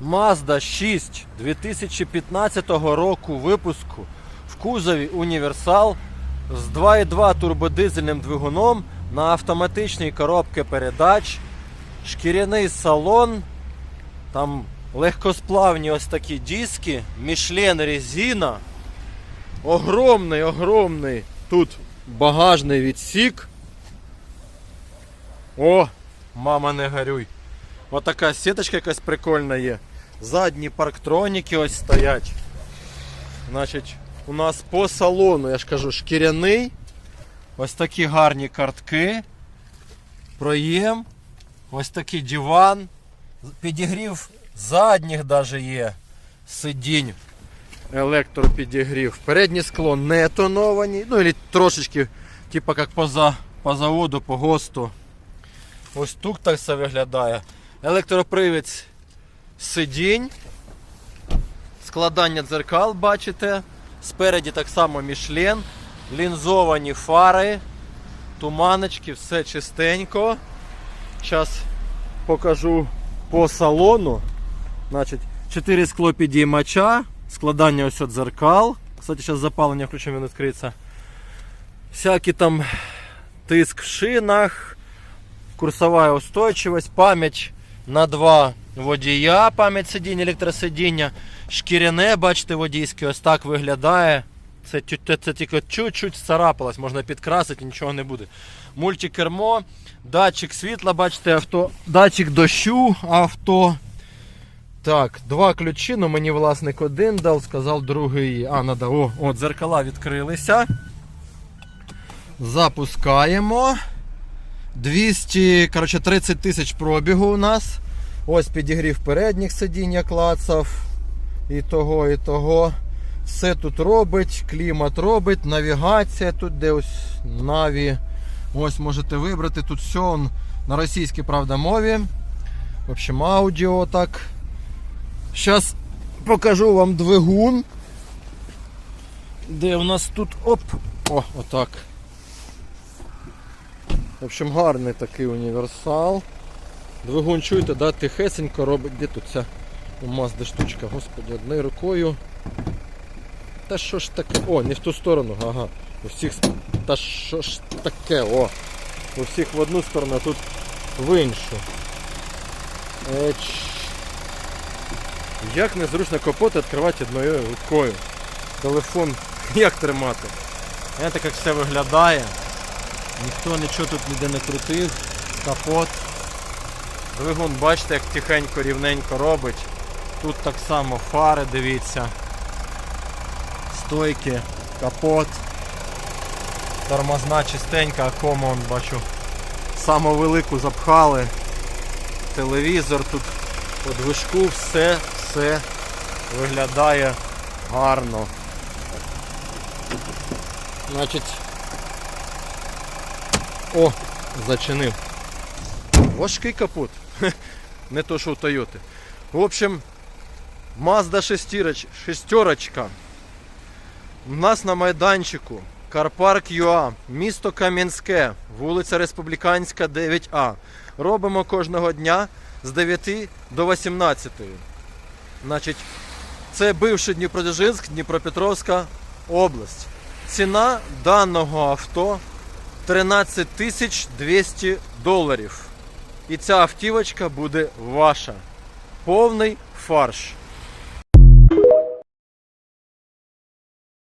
Mazda 6 2015 року випуску в кузові універсал з 2.2 турбодизельним двигуном на автоматичній коробці передач, шкіряний салон, там легкосплавні ось такі диски, Michelin резина, огромний, огромний тут багажний відсік. О, мама не горюй. Отака сіточка якась прикольна є. Задні парктроніки ось стоять. Значить, у нас по салону, я ж кажу, шкіряний. Ось такі гарні картки. Проєм. Ось такий диван. Підігрів задніх даже є. Сидінь. Електропідігрів. Переднє скло не тоновані. Ну, і трошечки, типа як по, по заводу, по ГОСТу. Ось тут так все виглядає. Електропривід сидінь. Складання дзеркал бачите. Спереді так само Мішлен. Лінзовані фари, туманочки, все чистенько. Зараз покажу по салону. Значить, 4 склопідіймача, складання ось от дзеркал. Кстати, зараз запалення включимо, він відкриється. Всякі там тиск в шинах, курсова устойчивость, пам'ять на два водія, пам'ять сидіння, електросидіння, шкіряне, бачите, водійське, ось так виглядає. Це, це, це тільки чуть-чуть царапалось, можна підкрасити, нічого не буде. Мультикермо, датчик світла, бачите, авто, датчик дощу авто. Так, два ключі, ну мені власник один дав, сказав другий. А, надо. О, о, дзеркала відкрилися. Запускаємо. 200, коротше, 30 тисяч пробігу у нас. Ось підігрів передніх сидінь, я клацав. І того, і того. Все тут робить, клімат робить, навігація тут, де ось Наві. Ось можете вибрати. Тут все он на російській, правда, мові. В общем, аудіо так. Зараз покажу вам двигун. Де у нас тут оп. О, отак. В общем, гарний такий універсал. Двигун чуєте, да, тихесенько робить. Де тут ця у штучка, господи, одною рукою. Та що ж таке? О, не в ту сторону, ага. У всіх. Та що ж таке, о. У всіх в одну сторону, а тут в іншу. Еч. Як незручно капот відкривати одною рукою. Телефон як тримати? Знаєте, як все виглядає. Ніхто нічого тут ніде не крутив. Капот. Двигун, бачите, як тихенько, рівненько робить. Тут так само фари, дивіться. Стойки, капот. Тормозна чистенька, кому он бачу. Саму велику запхали. Телевізор тут по движку, все, все виглядає гарно. Значить. О, зачинив. Важкий капот. Не то, що у Тойоти. В общем, Mazda шестіроч, шестерочка. У нас на майданчику Карпарк ЮА, місто Кам'янське, вулиця Республіканська, 9А. Робимо кожного дня з 9 до 18. Значить, це бивший Дніпродзержинськ, Дніпропетровська область. Ціна даного авто 13 тисяч 200 доларів. І ця автівочка буде ваша. Повний фарш.